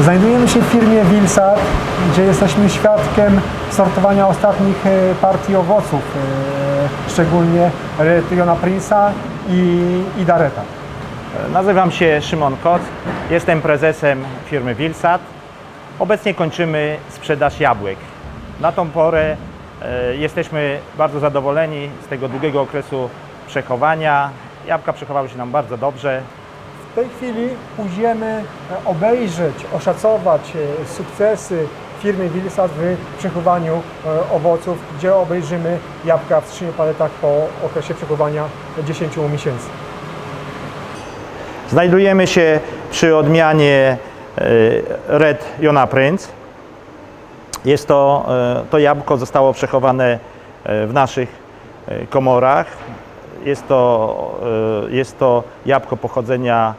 Znajdujemy się w firmie Wilsat, gdzie jesteśmy świadkiem sortowania ostatnich e, partii owoców, e, szczególnie Jona Prince'a i, i Dareta. Nazywam się Szymon Koc, jestem prezesem firmy Wilsat. Obecnie kończymy sprzedaż jabłek. Na tą porę e, jesteśmy bardzo zadowoleni z tego długiego okresu przechowania. Jabłka przechowały się nam bardzo dobrze. W tej chwili pójdziemy e, obejrzeć, oszacować e, sukcesy firmy Wilsat w przechowaniu e, owoców, gdzie obejrzymy jabłka w skrzyniu paletach po okresie przechowania 10 miesięcy. Znajdujemy się przy odmianie Red Jona Prince. Jest to, to jabłko zostało przechowane w naszych komorach. Jest to, e, jest to jabłko pochodzenia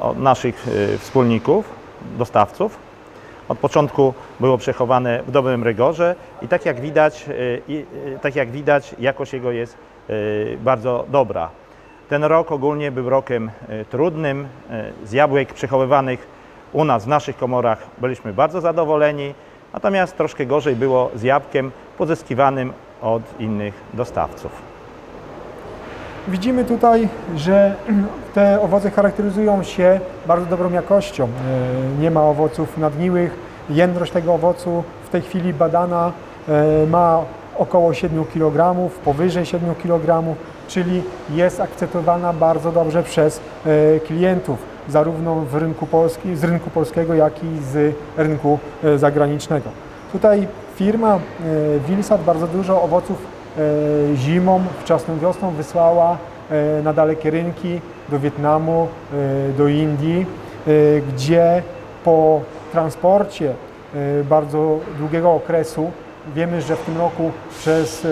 od naszych e, wspólników, dostawców. Od początku było przechowane w dobrym rygorze i tak jak widać, tak jak widać jakość jego jest bardzo dobra. Ten rok ogólnie był rokiem trudnym. Z jabłek przechowywanych u nas w naszych komorach byliśmy bardzo zadowoleni, natomiast troszkę gorzej było z jabłkiem pozyskiwanym od innych dostawców. Widzimy tutaj, że te owoce charakteryzują się bardzo dobrą jakością. E, Nie ma owoców nadgniłych. Jędrość tego owocu w tej chwili badana e, ma około 7 kg, powyżej 7 kg, czyli jest akceptowana bardzo dobrze przez e, klientów, zarówno w rynku polski, z rynku polskiego, jak i z rynku zagranicznego. Tutaj firma Wilsat bardzo dużo owoców zimą, wczesną wiosną wysłała e, na dalekie rynki, do Wietnamu, e, do Indii, e, gdzie po transporcie e, bardzo długiego okresu, wiemy, że w tym roku przez e,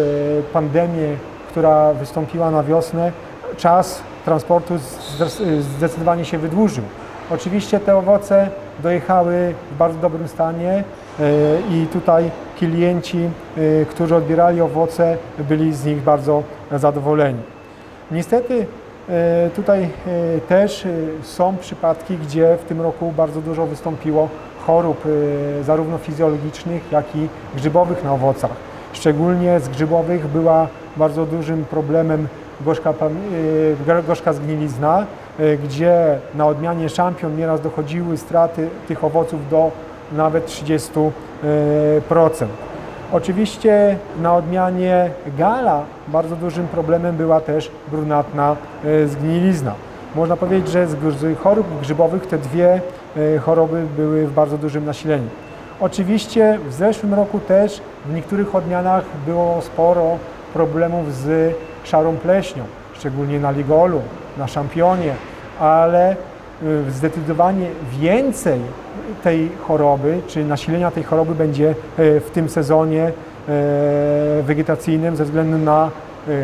pandemię, która wystąpiła na wiosnę, czas transportu zdecydowanie się wydłużył. Oczywiście te owoce dojechały w bardzo dobrym stanie e, i tutaj klienci, e, którzy odbierali owoce, byli z nich bardzo zadowoleni. Niestety e, tutaj też są przypadki, gdzie w tym roku bardzo dużo wystąpiło chorób zarówno fizjologicznych, jak i grzybowych na owocach. Szczególnie z grzybowych była bardzo dużym problemem gorzka, gorzka zgnilizna, gdzie na odmianie szampion nieraz dochodziły straty tych owoców do nawet 30%. Oczywiście na odmianie gala bardzo dużym problemem była też brunatna e, zgnilizna. Można powiedzieć, że z chorób grzybowych te dwie e, choroby były w bardzo dużym nasileniu. Oczywiście w zeszłym roku też w niektórych odmianach było sporo problemów z szarą pleśnią, szczególnie na ligolu, na szampionie, ale y, zdecydowanie więcej tej choroby, czy nasilenia tej choroby będzie e, w tym sezonie e, wegetacyjnym ze względu na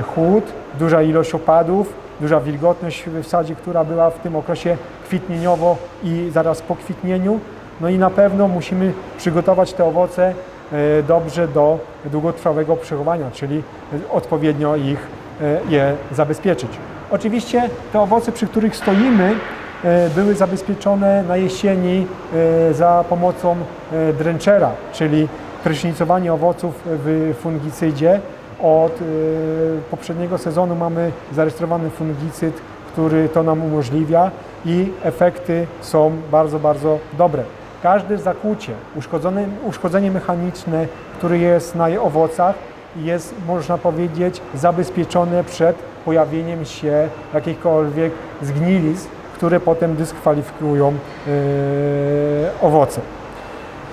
chłód, duża ilość opadów, duża wilgotność w sadzie, która była w tym okresie kwitnieniowo i zaraz po kwitnieniu. No i na pewno musimy przygotować te owoce dobrze do długotrwałego przechowania, czyli odpowiednio ich je zabezpieczyć. Oczywiście te owoce, przy których stoimy, e, były zabezpieczone na jesieni e, za pomocą e, dręczera, czyli prysznicowanie owoców w fungicydzie. Od poprzedniego sezonu mamy zarejestrowany fungicyd, który to nam umożliwia i efekty są bardzo, bardzo dobre. Każde zakłucie, uszkodzenie mechaniczne, które jest na owocach, jest, można powiedzieć, zabezpieczone przed pojawieniem się jakichkolwiek zgnilisk, które potem dyskwalifikują e, owoce.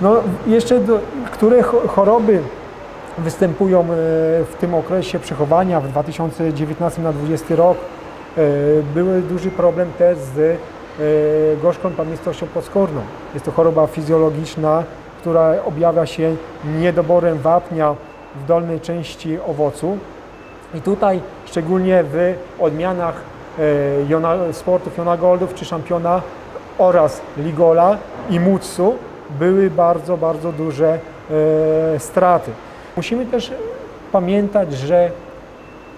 No, jeszcze do, które cho- choroby występują e, w tym okresie przechowania w 2019 na 2020 rok. E, Były duży problem też z gorzką plamistością podskórną. Jest to choroba fizjologiczna, która objawia się niedoborem wapnia w dolnej części owocu. I tutaj szczególnie w odmianach e, sportów Jona Goldów czy Szampiona oraz Ligola i Mutsu były bardzo, bardzo duże e, straty. Musimy też pamiętać, że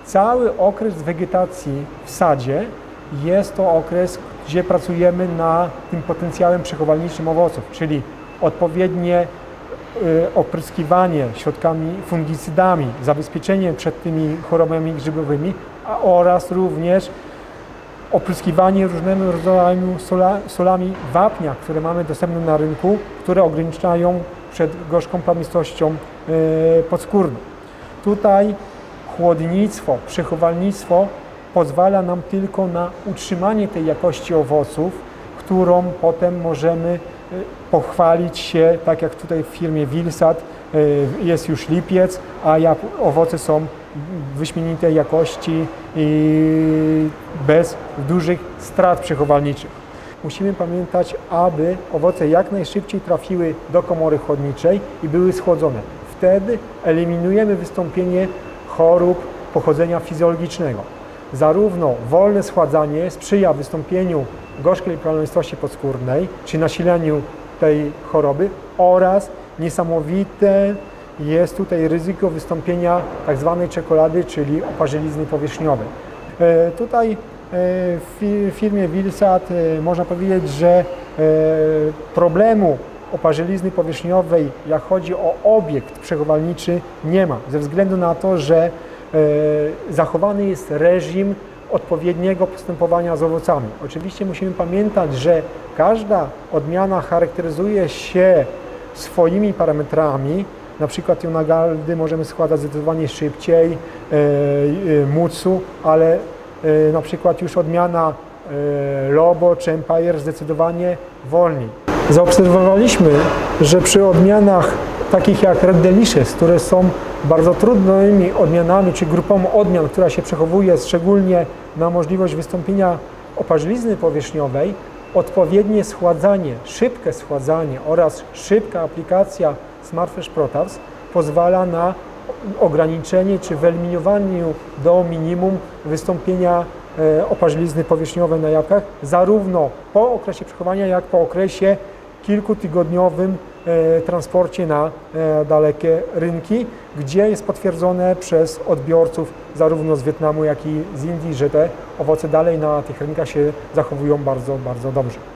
cały okres wegetacji w sadzie jest to okres, gdzie pracujemy na tym potencjałem przechowalniczym owoców, czyli odpowiednie opryskiwanie środkami fungicydami, zabezpieczenie przed tymi chorobami grzybowymi, a oraz również opryskiwanie różnego rodzaju sola, solami wapnia, które mamy dostępne na rynku, które ograniczają przed gorzką plamistością y, podskórną. Tutaj chłodnictwo, przechowalnictwo pozwala nam tylko na utrzymanie tej jakości owoców, którą potem możemy y, pochwalić się, tak jak tutaj w firmie Wilsat y, jest już lipiec, a owoce są wyśmienitej jakości i bez dużych strat przechowalniczych. Musimy pamiętać, aby owoce jak najszybciej trafiły do komory chłodniczej i były schłodzone. Wtedy eliminujemy wystąpienie chorób pochodzenia fizjologicznego. Zarówno wolne schładzanie sprzyja wystąpieniu gorzkiej plamistości podskórnej, czy nasileniu tej choroby oraz niesamowite jest tutaj ryzyko wystąpienia tak zwanej czekolady, czyli oparzelizny powierzchniowej. Tutaj e, w fi- firmie Wilsat e, można powiedzieć, że e, problemu oparzelizny powierzchniowej, jak chodzi o obiekt przechowalniczy, nie ma, ze względu na to, że zachowany jest reżim odpowiedniego postępowania z owocami. Oczywiście musimy pamiętać, że każda odmiana charakteryzuje się swoimi parametrami. Na przykład Jonagaldy możemy składać zdecydowanie szybciej, e, e, Mutsu, ale e, na przykład już odmiana e, Lobo czy Empire zdecydowanie wolniej. Zaobserwowaliśmy, że przy odmianach takich jak Red Delicious, które są bardzo trudnymi odmianami, czy grupą odmian, która się przechowuje szczególnie na możliwość wystąpienia oparzelizny powierzchniowej, odpowiednie schładzanie, szybkie schładzanie oraz szybka aplikacja Smartfresh Protavs pozwala na ograniczenie czy wyeliminowaniu do minimum wystąpienia e, oparzelizny powierzchniowej na jabłkach, zarówno po okresie przechowania, jak po okresie kilkutygodniowym transporcie na e, dalekie rynki, gdzie jest potwierdzone przez odbiorców zarówno z Wietnamu, jak i z Indii, że te owoce dalej na tych rynkach się zachowują bardzo, bardzo dobrze.